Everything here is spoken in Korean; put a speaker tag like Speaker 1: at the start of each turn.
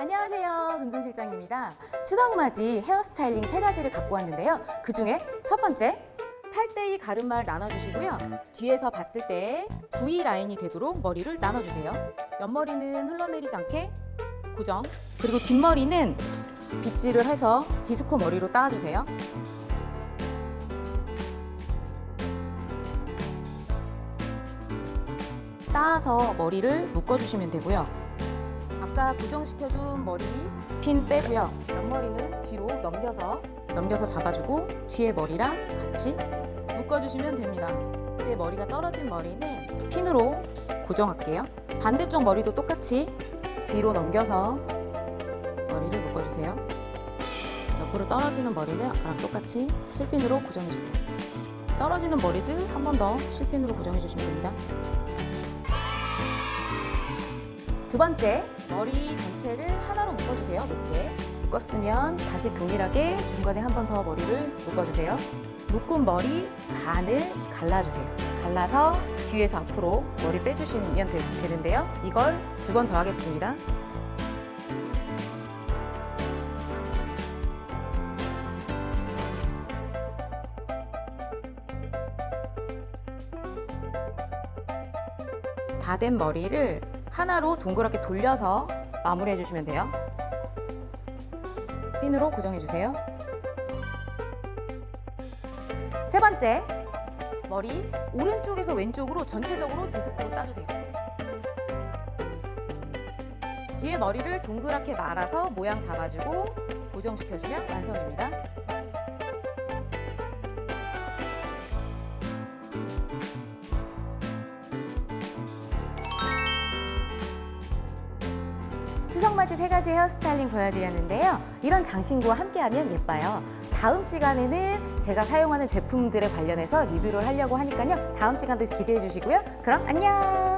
Speaker 1: 안녕하세요. 금전실장입니다. 추석맞이 헤어스타일링 세 가지를 갖고 왔는데요. 그 중에 첫 번째, 팔대이 가르마를 나눠주시고요. 뒤에서 봤을 때 V 라인이 되도록 머리를 나눠주세요. 옆머리는 흘러내리지 않게 고정. 그리고 뒷머리는 빗질을 해서 디스코 머리로 따주세요. 따서 머리를 묶어주시면 되고요. 아까 고정시켜둔 머리 핀 빼고요. 옆머리는 뒤로 넘겨서 넘겨서 잡아주고 뒤에 머리랑 같이 묶어주시면 됩니다. 그때 머리가 떨어진 머리는 핀으로 고정할게요. 반대쪽 머리도 똑같이 뒤로 넘겨서 머리를 묶어주세요. 옆으로 떨어지는 머리는 아까랑 똑같이 실핀으로 고정해주세요. 떨어지는 머리들 한 번 더 실핀으로 고정해주시면 됩니다. 두 번째, 머리 전체를 하나로 묶어주세요. 높게. 묶었으면 다시 동일하게 중간에 한 번 더 머리를 묶어주세요. 묶은 머리 반을 갈라주세요. 갈라서 뒤에서 앞으로 머리 빼주시면 되, 되는데요. 이걸 두 번 더 하겠습니다. 다 된 머리를 하나로 동그랗게 돌려서 마무리해 주시면 돼요. 핀으로 고정해 주세요. 세 번째, 머리 오른쪽에서 왼쪽으로 전체적으로 디스코로 따주세요. 뒤에 머리를 동그랗게 말아서 모양 잡아주고 고정시켜주면 완성입니다. 추석맞이 세 가지 헤어스타일링 보여드렸는데요. 이런 장신구와 함께하면 예뻐요. 다음 시간에는 제가 사용하는 제품들에 관련해서 리뷰를 하려고 하니까요. 다음 시간도 기대해 주시고요. 그럼 안녕!